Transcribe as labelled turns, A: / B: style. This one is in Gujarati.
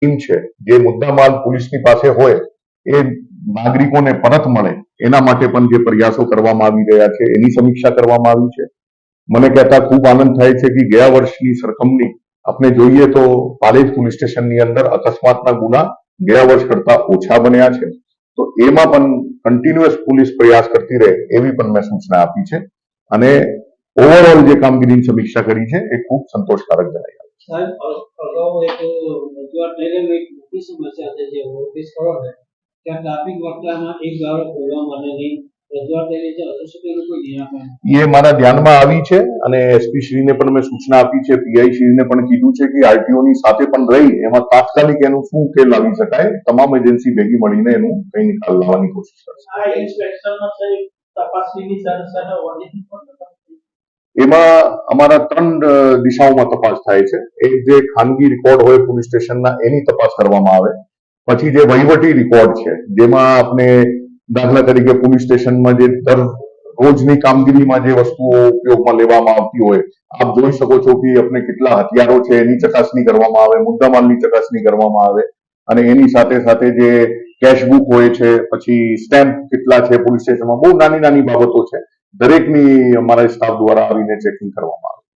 A: ટીમ છે, જે મુદ્દામાલ પોલીસની પાસે હોય, એ નાગરિકોને પરત મળે. એના માટે પણ જે પ્રયાસો કરવામાં આવી રહ્યા છે, એની સમીક્ષા કરવામાં આવી છે. મને કહેતા ખૂબ આનંદ થાય છે કે ગયા વર્ષની સરખામણી આપણે જોઈએ તો પાલેજ પોલીસ સ્ટેશનની અંદર અકસ્માતના ગુના ગયા વર્ષ કરતા ઓછા બન્યા છે. તો એમાં પણ કન્ટિન્યુઅસ પોલીસ પ્રયાસ કરતી રહે એવી પણ મેં સૂચના આપી છે. અને ઓવરઓલ જે કામગીરીની સમીક્ષા કરી છે, એ ખૂબ સંતોષકારક જણાઈ.
B: સાહેબ અ- અગાઉ એક રજૂઆત એક મોટી સમસ્યા છે જે ઓગણીસ કરો ને ત્યાં ટ્રાફિક વર્તામાં એક ગાળો ખોલવા માટેની
A: એ મારા ધ્યાનમાં આવી છે અને એસપી શ્રીને પણ મેં સૂચના આપી છે પીઆઈ શ્રીને પણ કીધું છે કે આરટીઓ ની સાથે પણ રહી એમાં તાત્કાલિક એનું શું ઉકેલ લાવી શકાય તમામ એજન્સી ભેગી મળીને એનું કઈ નિકાલ લાવવાની કોશિશ કરશે. એમાં અમારા ત્રણ દિશાઓમાં તપાસ થાય છે. એક જે ખાનગી રેકોર્ડ હોય પોલીસ સ્ટેશનના એની તપાસ કરવામાં આવે. પછી જે વહીવટી રેકોર્ડ છે, જેમાં આપણે દાખલા તરીકે પોલીસ સ્ટેશનમાં જે દર રોજની કામગીરીમાં જે વસ્તુઓ ઉપયોગમાં લેવામાં આવતી હોય, આપ જોઈ શકો છો કે આપણે કેટલા હથિયારો છે, એની ચકાસણી કરવામાં આવે, મુદ્દામાલની ચકાસણી કરવામાં આવે. અને એની સાથે સાથે જે કેશબુક હોય છે, પછી સ્ટેમ્પ કેટલા છે પોલીસ સ્ટેશનમાં બહુ નાની નાની બાબતો છે. દરેકની અમારા સ્ટાફ દ્વારા આવીને ચેકિંગ કરવામાં આવે.